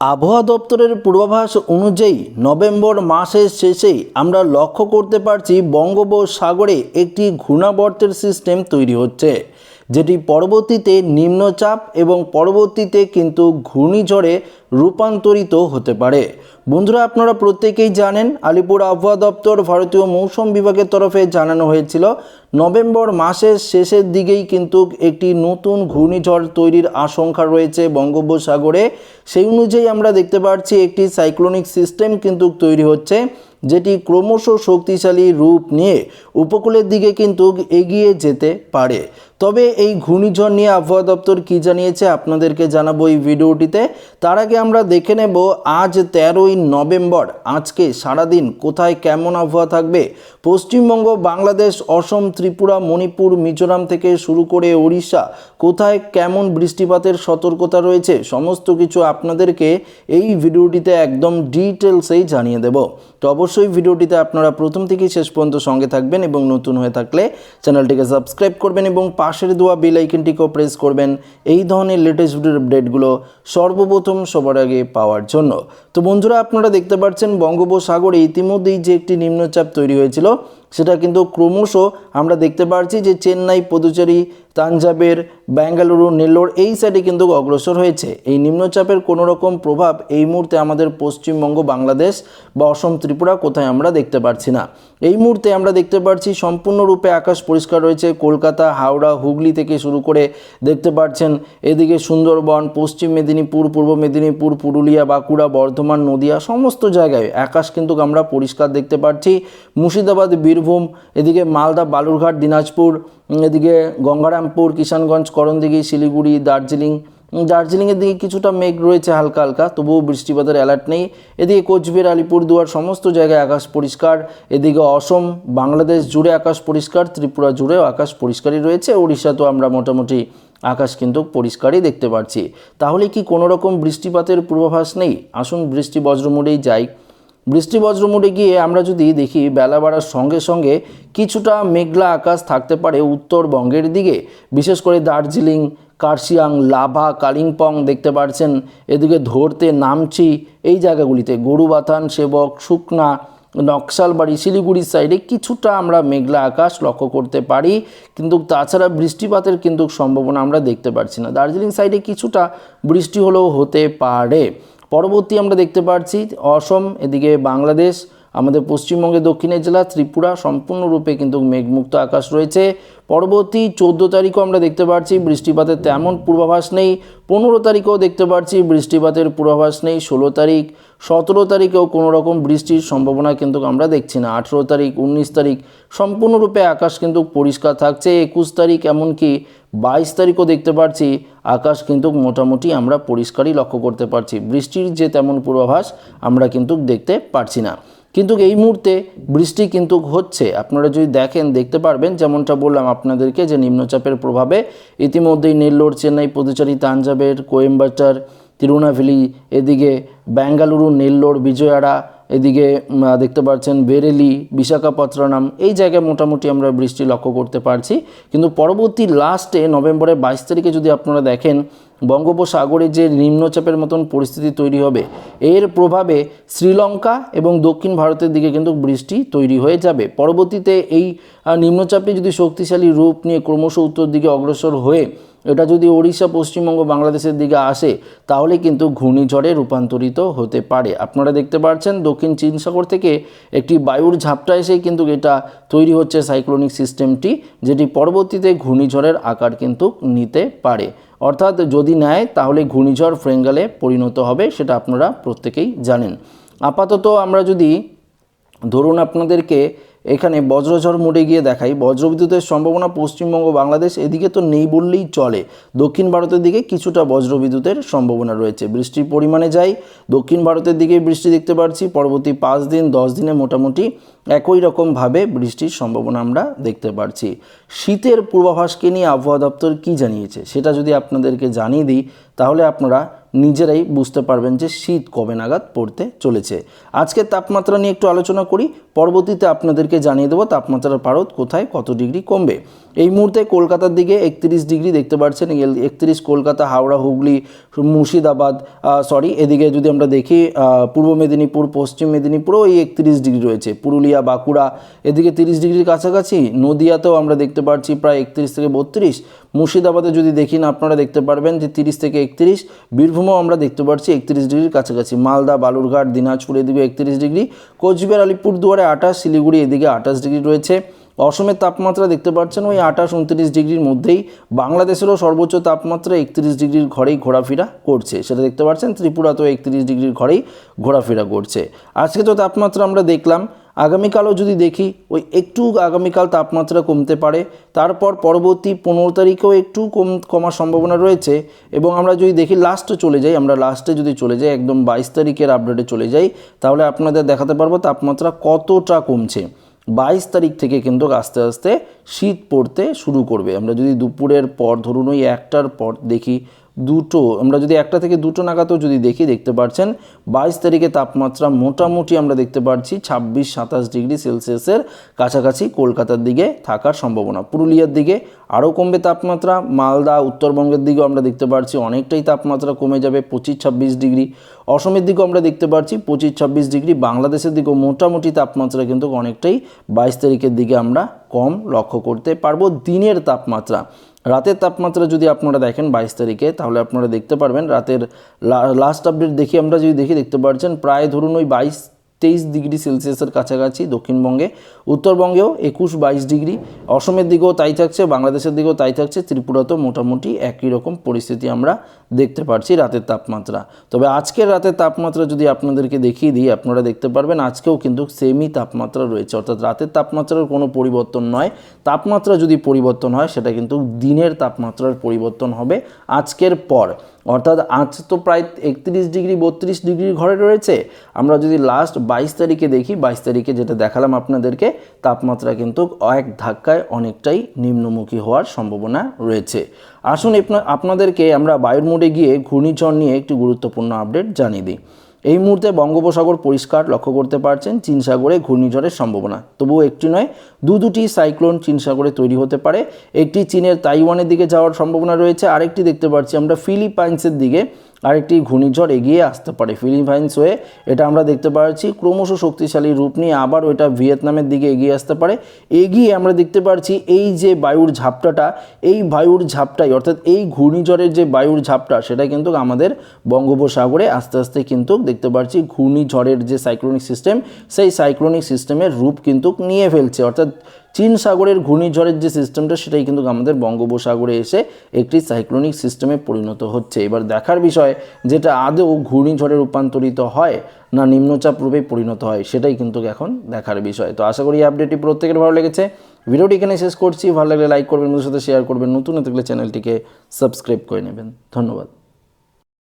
আবহাওয়া দপ্তরের পূর্বাভাস অনুযায়ী নভেম্বর মাসের শেষে আমরা লক্ষ্য করতে পারছি বঙ্গোপসাগরে একটি ঘূর্ণাবর্তের সিস্টেম তৈরি হচ্ছে। যেটি পরবর্তীতে নিম্নচাপ এবং পরবর্তীতে কিন্তু ঘূর্ণিঝড়ে রূপান্তরিত হতে পারে। বন্ধুরা, আপনারা প্রত্যেকেই জানেন, আলিপুর আবহাওয়া দপ্তর ভারতীয় মৌসুম বিভাগের তরফে জানানো হয়েছিল, নভেম্বর মাসের শেষের দিকেই কিন্তু একটি নতুন ঘূর্ণিঝড় তৈরির আশঙ্কা রয়েছে বঙ্গোপসাগরে। সেই অনুযায়ী আমরা দেখতে পাচ্ছি, একটি সাইক্লোনিক সিস্টেম কিন্তু তৈরি হচ্ছে, যেটি ক্রমশ শক্তিশালী রূপ নিয়ে উপকূলের দিকে কিন্তু এগিয়ে যেতে পারে। তবে এই ঘূর্ণিঝড় নিয়ে আবহাওয়া দপ্তর কী জানিয়েছে আপনাদেরকে জানাব এই ভিডিওটিতে। তার আগে আমরা দেখে নেব, আজ তেরোই নভেম্বর, আজকে সারাদিন কোথায় কেমন আবহাওয়া থাকবে? পশ্চিমবঙ্গ, বাংলাদেশ, অসম, ত্রিপুরা, মণিপুর, মিজোরাম থেকে শুরু করে ওড়িশা, কোথায় কেমন বৃষ্টিপাতের সতর্কতা রয়েছে সমস্ত কিছু আপনাদেরকে এই ভিডিওটিতে একদম ডিটেলসেই জানিয়ে দেব। তো অবশ্যই ভিডিওটিতে আপনারা প্রথম থেকেই শেষ পর্যন্ত সঙ্গে থাকবেন এবং নতুন হয়ে থাকলে চ্যানেলটিকে সাবস্ক্রাইব করবেন এবং পাশের দোয়া বেল আইকনটিকেও প্রেস করবেন। এই ধরনের লেটেস্ট ভিডিওর আপডেটগুলো সর্বপ্রথম সবার আগে পাওয়ার জন্য। তো বন্ধুরা, আপনারা দেখতে পাচ্ছেন বঙ্গোপসাগরে ইতিমধ্যেই যে একটি নিম্নচাপ তৈরি হয়েছিল সেটা কিন্তু ক্রমশ আমরা দেখতে পাচ্ছি যে চেন্নাই পদুচেরি, তাঞ্জাবের ব্যাঙ্গালুরু নেল্লোর এই সাইডে কিন্তু অগ্রসর হয়েছে। এই নিম্নচাপের কোনো রকম প্রভাব এই মুহূর্তে আমাদের পশ্চিমবঙ্গ, বাংলাদেশ বা অসম ত্রিপুরা কোথায় আমরা দেখতে পাচ্ছি না। এই মুহূর্তে আমরা দেখতে পাচ্ছি সম্পূর্ণরূপে আকাশ পরিষ্কার রয়েছে। কলকাতা, হাওড়া, হুগলি থেকে শুরু করে দেখতে পাচ্ছেন এদিকে সুন্দরবন, পশ্চিম মেদিনীপুর, পূর্ব মেদিনীপুর, পুরুলিয়া, বাঁকুড়া, বর্ধমান, নদিয়া, সমস্ত জায়গায় আকাশ কিন্তু আমরা পরিষ্কার দেখতে পাচ্ছি মুর্শিদাবাদ, বীরভূম এদিকে মালদা, বালুরঘাট, দিনাজপুর, এদিকে গঙ্গারামপুর, কিষানগঞ্জ, করণদিঘি, শিলিগুড়ি, দার্জিলিং। দার্জিলিংয়ের দিকে কিছুটা মেঘ রয়েছে হালকা হালকা, তবুও বৃষ্টিপাতের অ্যালার্ট নেই। এদিকে কোচবিহার, আলিপুরদুয়ার, সমস্ত জায়গায় আকাশ পরিষ্কার। এদিকে অসম, বাংলাদেশ জুড়ে আকাশ পরিষ্কার, ত্রিপুরা জুড়েও আকাশ পরিষ্কারই রয়েছে। উড়িষ্যাতেও আমরা মোটামুটি আকাশ কিন্তু পরিষ্কারই দেখতে পাচ্ছি তাহলে কি কোনো রকম বৃষ্টিপাতের পূর্বাভাস নেই? আসুন বৃষ্টি বজ্র মোডেই যাই। বৃষ্টি বজ্র মোডে গিয়ে আমরা যদি দেখি বেলা বাড়ার সঙ্গে সঙ্গে কিছুটা মেঘলা আকাশ থাকতে পারে উত্তরবঙ্গের দিকে। বিশেষ করে দার্জিলিং, কার্শিয়াং, লাভা, কালিম্পং দেখতে পাচ্ছেন এদিকে ধরতে নামছি এই জায়গাগুলিতে। গরুবাথান, সেবক, শুকনা, নকশালবাড়ি, শিলিগুড়ির সাইডে কিছুটা আমরা মেঘলা আকাশ লক্ষ্য করতে পারি। কিন্তু তাছাড়া বৃষ্টিপাতের কিন্তু সম্ভাবনা আমরা দেখতে পাচ্ছি না। দার্জিলিং সাইডে কিছুটা বৃষ্টি হলেও হতে পারে। পরবর্তী আমরা দেখতে পাচ্ছি অসম এদিকে বাংলাদেশ আমাদের পশ্চিমবঙ্গের দক্ষিণের জেলা, ত্রিপুরা সম্পূর্ণরূপে কিন্তু মেঘমুক্ত আকাশ রয়েছে। পরবর্তী চোদ্দ তারিখও আমরা দেখতে পাচ্ছি বৃষ্টিপাতের তেমন পূর্বাভাস নেই। পনেরো তারিখেও দেখতে পাচ্ছি বৃষ্টিপাতের পূর্বাভাস নেই। ষোলো তারিখ, সতেরো তারিখেও কোনো রকম বৃষ্টির সম্ভাবনা কিন্তু আমরা দেখছি না। আঠেরো তারিখ, উনিশ তারিখ, সম্পূর্ণরূপে আকাশ কিন্তু পরিষ্কার থাকছে। একুশ তারিখ এমনকি বাইশ তারিখও দেখতে পাচ্ছি আকাশ কিন্তু মোটামুটি আমরা পরিষ্কারই লক্ষ্য করতে পারছি। বৃষ্টির যে তেমন পূর্বাভাস আমরা কিন্তু দেখতে পারছি না। কিন্তু এই মুহূর্তে বৃষ্টি কিন্তু হচ্ছে। আপনারা যদি দেখেন, দেখতে পারবেন, যেমনটা বললাম আপনাদেরকে যে নিম্নচাপের প্রভাবে ইতিমধ্যেই নেল্লোর, চেন্নাই, পদুচারি, তাঞ্জাবের কোয়েম্বাটার তিরুনাভেলি এদিকে বেঙ্গালুরু, নেল্লোর, বিজয়াড়া, এদিকে দেখতে পাচ্ছেন বেরেলি, বিশাখাপত্তনম, এই জায়গায় মোটামুটি আমরা বৃষ্টি লক্ষ্য করতে পারছি। কিন্তু পরবর্তী লাস্টে নভেম্বরের বাইশ তারিখে যদি আপনারা দেখেন বঙ্গোপসাগরে যে নিম্নচাপের মতন পরিস্থিতি তৈরি হবে, এর প্রভাবে শ্রীলঙ্কা এবং দক্ষিণ ভারতের দিকে কিন্তু বৃষ্টি তৈরি হয়ে যাবে। পরবর্তীতে এই নিম্নচাপটি যদি শক্তিশালী রূপ নিয়ে ক্রমশ উত্তর দিকে অগ্রসর হয়ে, এটা যদি ওড়িশা, পশ্চিমবঙ্গ, বাংলাদেশের দিকে আসে, তাহলে কিন্তু ঘূর্ণিঝড়ে রূপান্তরিত হতে পারে। আপনারা দেখতে পাচ্ছেন দক্ষিণ চীন সাগর থেকে একটি বায়ুর ঝাপটা এসেই কিন্তু এটা তৈরি হচ্ছে সাইক্লোনিক সিস্টেমটি, যেটি পরবর্তীতে ঘূর্ণিঝড়ের আকার কিন্তু নিতে পারে। অর্থাৎ যদি নেয়, তাহলে ঘূর্ণিঝড় ফ্রেঙ্গালে পরিণত হবে, সেটা আপনারা প্রত্যেকেই জানেন। আপাতত আমরা যদি ধরুন আপনাদেরকে এখানে বজ্রঝড় মোডে গিয়ে দেখাই বজ্রবিদ্যুতের সম্ভাবনা পশ্চিমবঙ্গ বাংলাদেশ এদিকে তো নেই বললেই চলে। দক্ষিণ ভারতের দিকে কিছুটা বজ্রবিদ্যুতের সম্ভাবনা রয়েছে। বৃষ্টির পরিমাণে যাই দক্ষিণ ভারতের দিকে বৃষ্টি দেখতে পাচ্ছি পরবর্তী পাঁচ দিন, দশ দিনে মোটামুটি একই রকমভাবে বৃষ্টির সম্ভাবনা আমরা দেখতে পাচ্ছি শীতের পূর্বাভাসকে নিয়ে আবহাওয়া দপ্তর কী জানিয়েছে? সেটা যদি আপনাদেরকে জানিয়ে দিই, তাহলে আপনারা নিজেরাই বুঝতে পারবেন যে শীত কবে নাগাদ পড়তে চলেছে। আজকে তাপমাত্রা নিয়ে একটু আলোচনা করি, পরবর্তীতে আপনাদেরকে জানিয়ে দেবো তাপমাত্রার পারদ কোথায়, কত ডিগ্রি কমবে। এই মুহূর্তে কলকাতার দিকে একত্রিশ ডিগ্রি দেখতে পাচ্ছেন একত্রিশ কলকাতা, হাওড়া, হুগলি, মুর্শিদাবাদ সরি এদিকে যদি আমরা দেখি পূর্ব মেদিনীপুর, পশ্চিম মেদিনীপুরও এই একত্রিশ ডিগ্রি রয়েছে। পুরুলিয়া, বাঁকুড়া, এদিকে তিরিশ ডিগ্রির কাছাকাছি। নদিয়াতেও আমরা দেখতে পাচ্ছি প্রায় একত্রিশ থেকে বত্রিশ। মুর্শিদাবাদে যদি দেখি না, আপনারা দেখতে পারবেন যে তিরিশ থেকে একত্রিশ। বীরভূমেও আমরা দেখতে পাচ্ছি একত্রিশ ডিগ্রির কাছাকাছি। মালদা, বালুরঘাট, দিনাজপুর এদিকে একত্রিশ ডিগ্রি। কোচবিহার, আলিপুরদুয়ারে আঠাশ, শিলিগুড়ি এদিকে আঠাশ ডিগ্রি রয়েছে। অসমের তাপমাত্রা দেখতে পাচ্ছেন ওই আঠাশ, উনত্রিশ ডিগ্রির মধ্যেই। বাংলাদেশেরও সর্বোচ্চ তাপমাত্রা একত্রিশ ডিগ্রির ঘরেই ঘোরাফেরা করছে। সেটা দেখতে পাচ্ছেন, ত্রিপুরাতেও একত্রিশ ডিগ্রির ঘরেই ঘোরাফেরা করছে। আজকে তো তাপমাত্রা আমরা দেখলাম, আগামীকালও যদি দেখি, ওই একটু আগামীকাল তাপমাত্রা কমতে পারে। তারপর পরবর্তী পনেরো তারিখেও একটু কম, কমার সম্ভাবনা রয়েছে। এবং আমরা যদি দেখি লাস্টে চলে যাই, আমরা লাস্টে যদি চলে যাই, একদম বাইশ তারিখের আপডেটে চলে যাই, তাহলে আপনাদের দেখাতে পারব তাপমাত্রা কতটা কমছে। বাইশ তারিখ থেকে কিন্তু আস্তে আস্তে শীত পড়তে শুরু করবে। আমরা যদি দুপুরের পর ধরুন ওই একটার পর দেখি দুটো, আমরা যদি একটা থেকে দুটো নাগাদও যদি দেখি, দেখতে পাচ্ছেন বাইশ তারিখে তাপমাত্রা মোটামুটি আমরা দেখতে পাচ্ছি ছাব্বিশ, সাতাশ ডিগ্রি সেলসিয়াসের কাছাকাছি কলকাতার দিকে থাকার সম্ভাবনা। পুরুলিয়ার দিকে আরও কমবে তাপমাত্রা, মালদা, উত্তরবঙ্গের দিকেও আমরা দেখতে পাচ্ছি অনেকটাই তাপমাত্রা কমে যাবে, পঁচিশ, ছাব্বিশ ডিগ্রি। অসমের দিকেও আমরা দেখতে পাচ্ছি পঁচিশ, ছাব্বিশ ডিগ্রি, বাংলাদেশের দিকেও মোটামুটি তাপমাত্রা কিন্তু অনেকটাই বাইশ তারিখের দিকে আমরা কম লক্ষ্য করতে পারব। দিনের তাপমাত্রা রাতের তাপমাত্রা যদি আপনারা দেখেন বাইশ তারিখে, তাহলে আপনারা দেখতে পারবেন রাতের লাস্ট আপডেট দেখি আমরা যদি দেখি, দেখতে পাচ্ছেন প্রায় ধরুন ওই বাইশ তেইশ ডিগ্রি সেলসিয়াসের কাছাকাছি, দক্ষিণবঙ্গে। উত্তরবঙ্গেও একুশ বাইশ ডিগ্রি, অসমের দিকেও তাই থাকছে, বাংলাদেশের দিকেও তাই থাকছে, ত্রিপুরাতেও মোটামুটি একই রকম পরিস্থিতি আমরা দেখতে পাচ্ছি রাতের তাপমাত্রা। তবে আজকের রাতের তাপমাত্রা যদি আপনাদেরকে দেখিয়ে দিই, আপনারা দেখতে পারবেন আজকেও কিন্তু সেমই তাপমাত্রা রয়েছে। অর্থাৎ রাতের তাপমাত্রার কোনো পরিবর্তন নয়। তাপমাত্রা যদি পরিবর্তন হয়, সেটা কিন্তু দিনের তাপমাত্রার পরিবর্তন হবে আজকের পর। অর্থাৎ আজ তো প্রায় একত্রিশ ডিগ্রি, বত্রিশ ডিগ্রির ঘরে রয়েছে। আমরা যদি লাস্ট বাইশ তারিখে দেখি, বাইশ তারিখে যেটা দেখালাম আপনাদেরকে, তাপমাত্রা কিন্তু এক ধাক্কায় অনেকটাই নিম্নমুখী হওয়ার সম্ভাবনা রয়েছে। আসুন আপনাদেরকে আমরা বায়ুর মোড়ে গিয়ে ঘূর্ণিঝড় নিয়ে একটি গুরুত্বপূর্ণ আপডেট জানিয়ে দিই। এই মুহূর্তে বঙ্গোপসাগর পরিষ্কার লক্ষ্য করতে পারছেন চীন সাগরে ঘূর্ণিঝড়ের সম্ভাবনা। তবুও একটি নয়, দু দুটি সাইক্লোন চীন সাগরে তৈরি হতে পারে। একটি চীনের তাইওয়ানের দিকে যাওয়ার সম্ভাবনা রয়েছে। আরেকটি দেখতে পাচ্ছি আমরা ফিলিপাইন্সের দিকে। আরেকটি ঘূর্ণিঝড় এগিয়ে আসতে পারে ফিলিপাইন্স হয়ে। এটা আমরা দেখতে পাচ্ছি। ক্রমশ শক্তিশালী রূপ নিয়ে আবার ওইটা ভিয়েতনামের দিকে এগিয়ে আসতে পারে। এগিয়ে আমরা দেখতে পাচ্ছি এই যে বায়ুর ঝাপটাটা, এই বায়ুর ঝাপটাই, অর্থাৎ এই ঘূর্ণিঝড়ের যে বায়ুর ঝাপটা, সেটা কিন্তু আমাদের বঙ্গোপসাগরে আস্তে আস্তে কিন্তু দেখতে পাচ্ছি ঘূর্ণিঝড়ের যে সাইক্লোনিক সিস্টেম সেই সাইক্লোনিক সিস্টেমের রূপ কিন্তু নিয়ে ফেলছে। অর্থাৎ চীন সাগরের ঘূর্ণিঝড়ের যে সিস্টেমটা সেটাই কিন্তু আমাদের বঙ্গোপসাগরে এসে একটি সাইক্লোনিক সিস্টেমে পরিণত হচ্ছে। এবার দেখার বিষয়, যেটা আদৌ ঘূর্ণিঝড়ে রূপান্তরিত হয় না নিম্নচাপ রূপে পরিণত হয়, সেটাই কিন্তু এখন দেখার বিষয়। তো আশা করি আপডেটটি প্রত্যেকের ভালো লেগেছে। ভিডিওটি এখানে শেষ করছি। ভালো লাগলে লাইক করবেন, বন্ধুদের সাথে শেয়ার করবেন। নতুন থাকলে চ্যানেলটিকে সাবস্ক্রাইব করে নেবেন। ধন্যবাদ।